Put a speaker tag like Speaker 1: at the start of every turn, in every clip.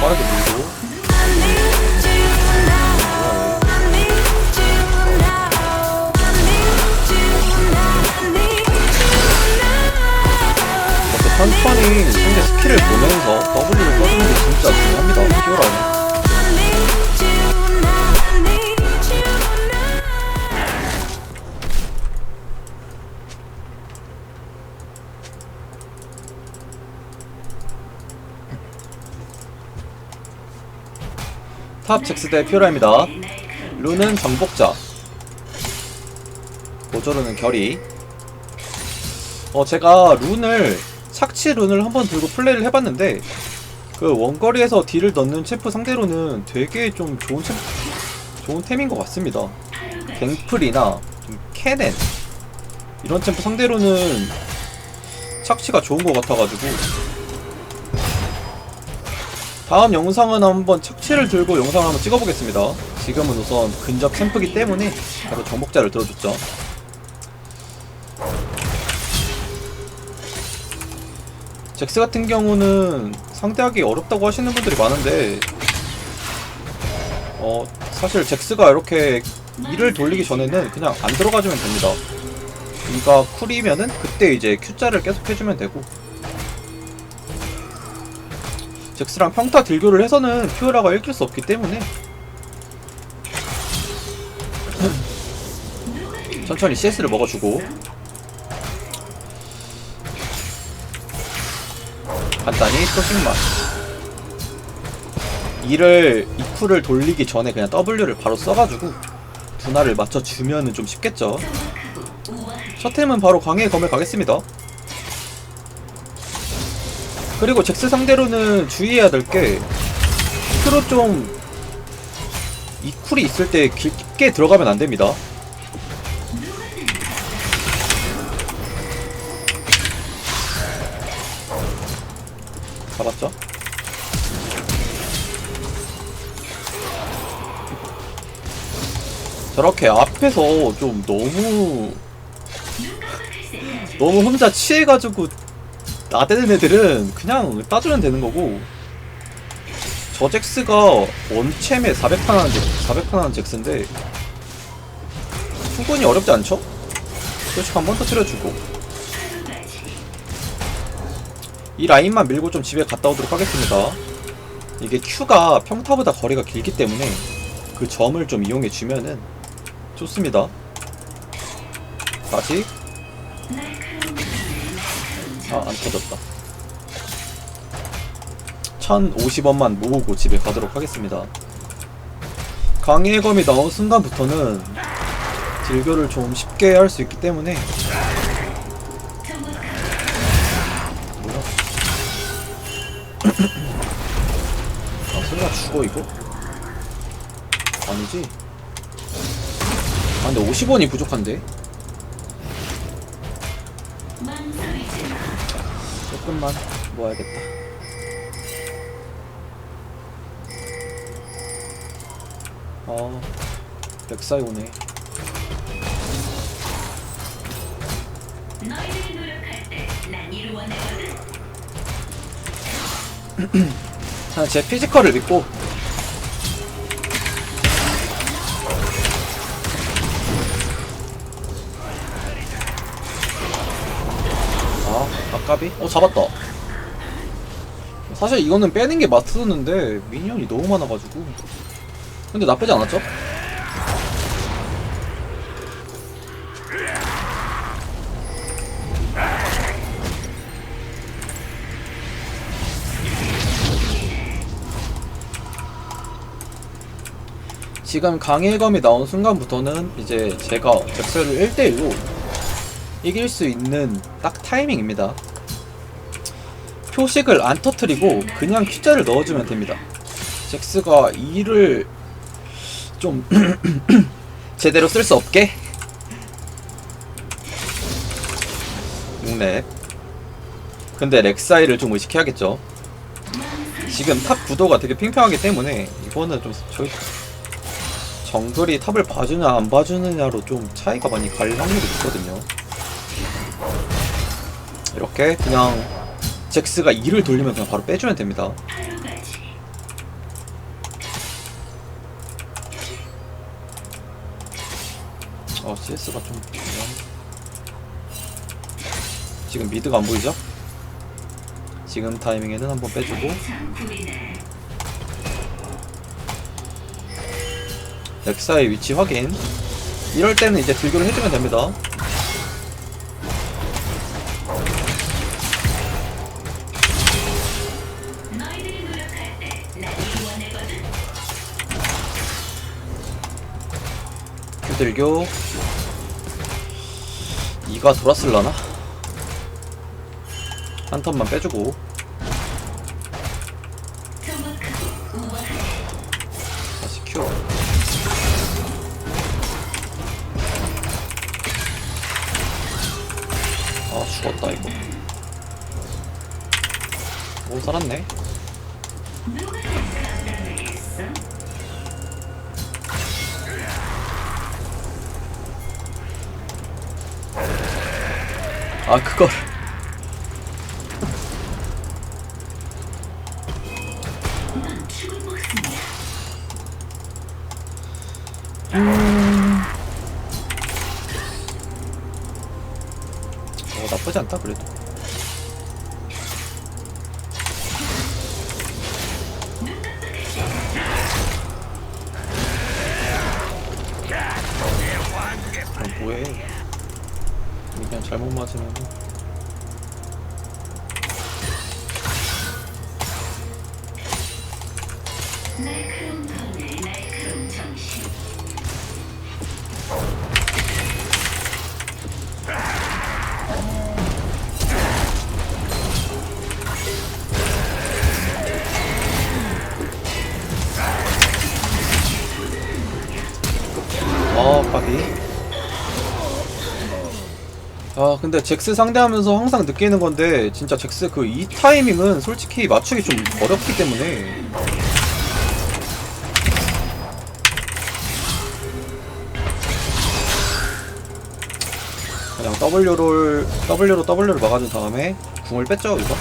Speaker 1: 빠르게 밀고. 이렇게 천천히 상대 스킬을 보면서 W를 써주는 게 진짜 중요합니다. 피오라 탑 잭스 대 피오라입니다. 룬은 정복자. 보조루는 결이. 어 제가 룬을 착취 룬을 한번 들고 플레이를 해봤는데 그 원거리에서 딜을 넣는 챔프 상대로는 되게 좀 좋은 챔프 좋은 템인 것 같습니다. 갱플이나 좀 캐넨. 이런 챔프 상대로는 착취가 좋은 것 같아가지고 다음 영상은 한번 착취를 들고 영상을 한번 찍어보겠습니다. 지금은 우선 근접 챔프기 때문에 바로 정복자를 들어줬죠. 잭스 같은 경우는 상대하기 어렵다고 하시는 분들이 많은데 어 사실 잭스가 이렇게 일을 돌리기 전에는 그냥 안 들어가주면 됩니다. 이가 쿨이면은 그때 이제 Q자를 계속 해주면 되고 잭스랑 평타 딜교를 해서는 피오라가 이길 수 없기 때문에. 천천히 CS를 먹어주고. 간단히 소식만 이를 이쿨을 돌리기 전에 그냥 W를 바로 써가지고 두나를 맞춰주면은 좀 쉽겠죠. 셔템은 바로 광해의 검에 가겠습니다 그리고 잭스 상대로는 주의해야 될게 큐로 좀 이 쿨이 있을 때 깊게 들어가면 안 됩니다. 잡았죠? 저렇게 앞에서 좀 너무 너무 혼자 취해가지고 나대는 애들은 그냥 따주면 되는 거고. 저 잭스가 원챔에 400판 하는 잭, 400판 하는 잭스인데 충분히 어렵지 않죠? 솔직히 한번 터트려주고. 이 라인만 밀고 좀 집에 갔다 오도록 하겠습니다. 이게 Q가 평타보다 거리가 길기 때문에 그 점을 좀 이용해 주면은 좋습니다. 다시 아, 안 터졌다. 1050원만 모으고 집에 가도록 하겠습니다. 강의의 검이 나온 순간부터는 딜교를 좀 쉽게 할 수 있기 때문에 뭐야? 아, 설마 죽어 이거? 아니지? 아 근데 50원이 부족한데? 조금만 모아야겠다. 아, 렉사이 오네.
Speaker 2: 너희들이 노력할 때난 이루어내거든.
Speaker 1: 자, 제 피지컬을 믿고 까비? 어, 잡았다. 사실 이거는 빼는 게 맞았는데 미니언이 너무 많아가지고 근데 나쁘지 않았죠? 지금 강일검이 나온 순간부터는 이제 제가 잭스를 1대1로 이길 수 있는 딱 타이밍입니다. 표식을 안 터트리고 그냥 Q자를 넣어주면 됩니다. 잭스가 이를 좀 제대로 쓸 수 없게 6렙 근데 렉사이를 좀 의식해야겠죠. 지금 탑 구도가 되게 팽팽하기 때문에 이거는 좀 저희 정글이 탑을 봐주냐 안 봐주느냐로 좀 차이가 많이 갈 확률이 있거든요. 이렇게 그냥 잭스가 2를 돌리면 그냥 바로 빼주면 됩니다. 어 CS가 좀 지금 미드가 안 보이죠? 지금 타이밍에는 한번 빼주고. 넥사의 위치 확인. 이럴 때는 이제 들교를 해주면 됩니다. 큐들교. 이가 돌았을라나? 한 턴만 빼주고. 다시 큐. 아 죽었다 이거. 오 살았네 아 그걸.
Speaker 2: 목숨이야.
Speaker 1: 어 나쁘지 않다 그래도. 아 뭐해 그냥 잘못 맞으면
Speaker 2: 날카로
Speaker 1: 아 근데 잭스 상대하면서 항상 느끼는 건데 진짜 잭스 그 이 타이밍은 솔직히 맞추기 좀 어렵기 때문에. 그냥 W를 W로 W를 막아준 다음에 궁을 뺐죠 이거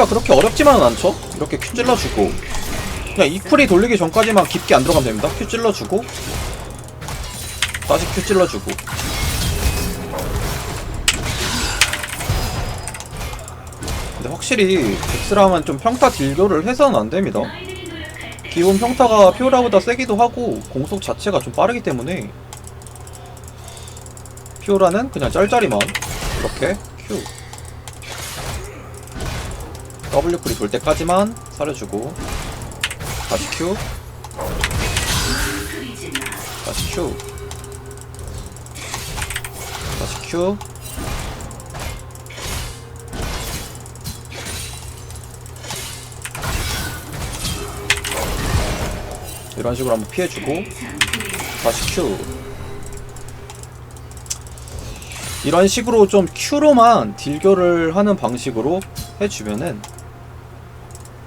Speaker 1: 어 잭스가 그렇게 어렵지만은 않죠? 이렇게 큐 찔러주고. 그냥 이 쿨이 돌리기 전까지만 깊게 안 들어가면 됩니다. 큐 찔러주고. 다시 큐 찔러주고. 근데 확실히 잭스라면 좀 평타 딜교를 해서는 안 됩니다.
Speaker 2: 너희들이 노력할 때
Speaker 1: 기본 평타가 피오라보다 세기도 하고 공속 자체가 좀 빠르기 때문에 피오라는 그냥 짤짤이만 이렇게 Q W 쿨이 돌 때까지만 살려주고 다시 Q. 다시 Q 다시 Q 이런 식으로 한번 피해주고. 다시 Q 이런 식으로 좀 Q로만 딜교를 하는 방식으로 해주면은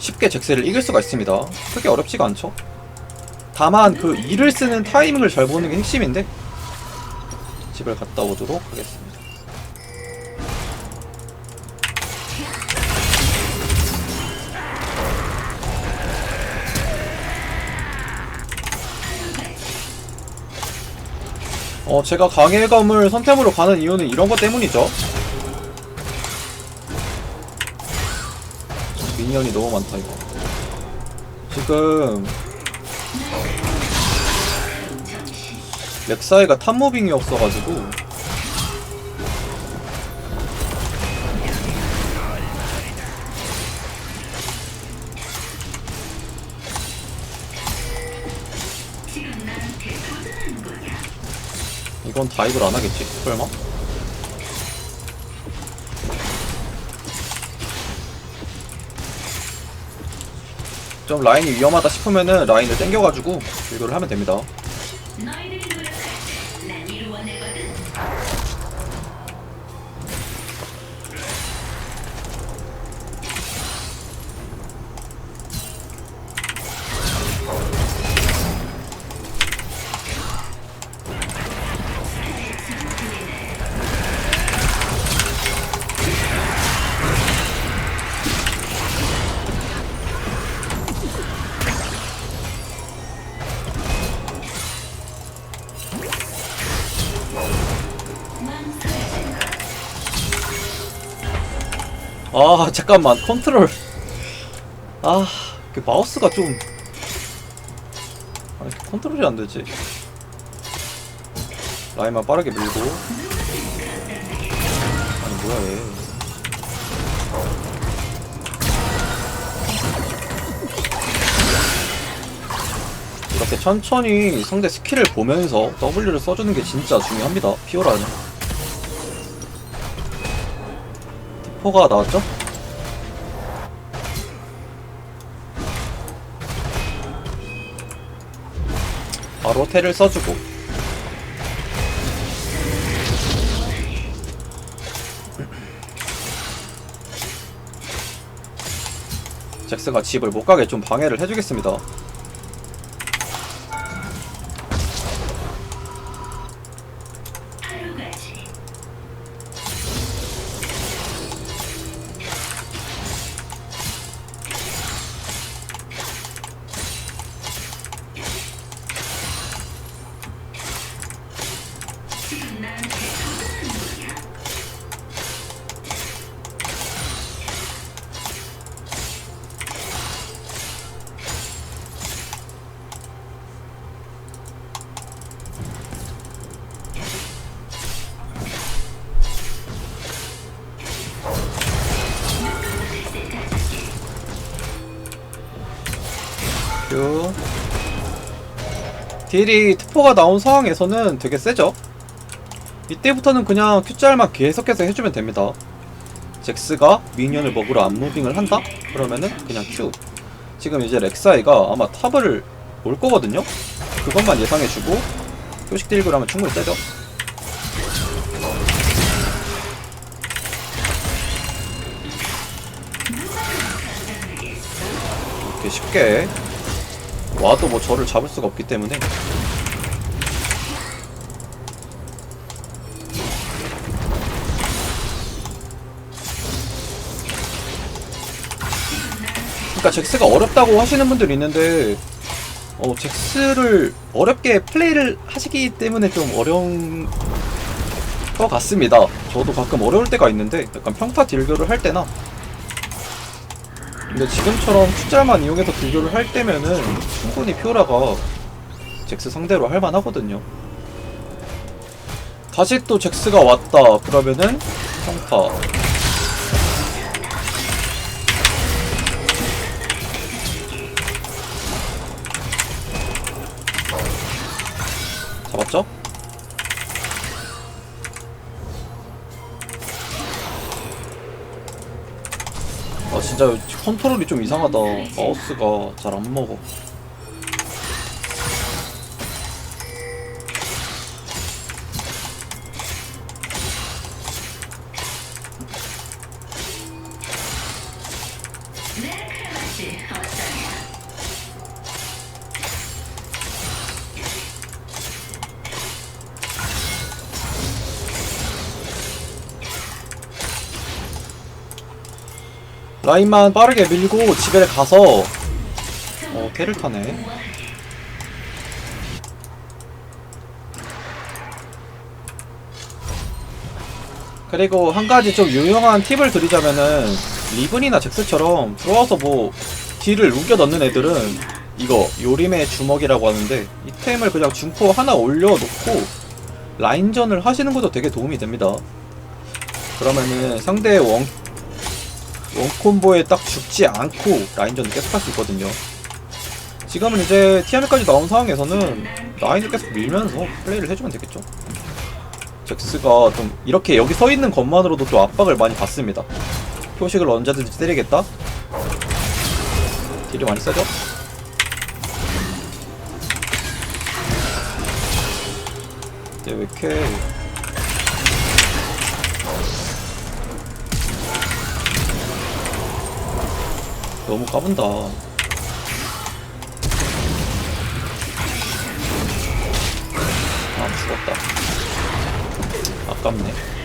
Speaker 1: 쉽게 잭스를 이길 수가 있습니다. 크게 어렵지가 않죠? 다만 그 이를 쓰는 타이밍을 잘 보는 게 핵심인데 집을 갔다 오도록 하겠습니다. 어, 제가 강해검을 선템으로 가는 이유는 이런 것 때문이죠. 미니언이 너무 많다, 이거. 지금. 렉사이가 탑무빙이 없어가지고. 이건 다이브를 안 하겠지? 설마? 좀 라인이 위험하다 싶으면은 라인을 땡겨가지고 딜교를 하면 됩니다. 아 잠깐만. 컨트롤. 아그 마우스가 좀. 아, 컨트롤이 안 되지. 라인만 빠르게 밀고. 아니 뭐야 얘. 이렇게 천천히 상대 스킬을 보면서 W를 써주는 게 진짜 중요합니다. 피오라는 포가 나왔죠? 바로 테를 써주고 잭스가 집을 못 가게 좀 방해를 해주겠습니다. 큐. 딜이 트포가 나온 상황에서는 되게 세죠? 이때부터는 그냥 Q짤만 계속해서 해주면 됩니다. 잭스가 미니언을 먹으러 앞무빙을 한다? 그러면은 그냥 Q. 지금 이제 렉사이가 아마 탑을 올 거거든요? 그것만 예상해주고 표식 딜그를 하면 충분히 세죠? 이렇게 쉽게 와도 뭐 저를 잡을 수가 없기 때문에. 그러니까 잭스가 어렵다고 하시는 분들이 있는데 어 잭스를 어렵게 플레이를 하시기 때문에 좀 어려운 것 같습니다. 저도 가끔 어려울 때가 있는데 약간 평타 딜교를 할 때나 근데 지금처럼 투자만 이용해서 딜교를 할 때면은 충분히 피오라가 잭스 상대로 할 만하거든요. 다시 또 잭스가 왔다 그러면은 평타 잡았죠? 아 진짜 컨트롤이 좀 이상하다. 마우스가 잘 안 먹어 라인만 빠르게 밀고 집에 가서 어 타네 그리고 한 가지 좀 유용한 팁을 드리자면은 리븐이나 잭스처럼 들어와서 뭐 딜을 우겨 넣는 애들은 이거 요림의 주먹이라고 하는데 이 템을 그냥 중포 하나 올려놓고 라인전을 하시는 것도 되게 도움이 됩니다. 그러면은 상대의 원 원콤보에 딱 죽지 않고 라인전을 계속 할 수 있거든요. 지금은 이제 티아르까지 나온 상황에서는 라인을 계속 밀면서 플레이를 해주면 되겠죠. 잭스가 좀 이렇게 여기 서 있는 것만으로도 또 압박을 많이 받습니다. 표식을 언제든지 때리겠다. 딜이 많이 세죠? 얘왜 이렇게 너무 까분다. 아, 죽었다. 아깝네.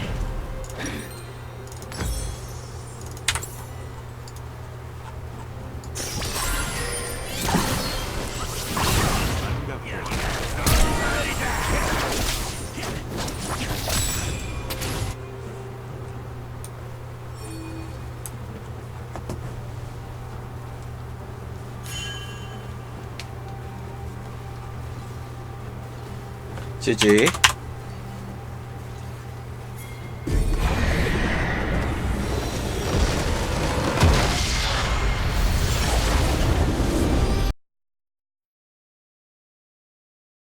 Speaker 1: GG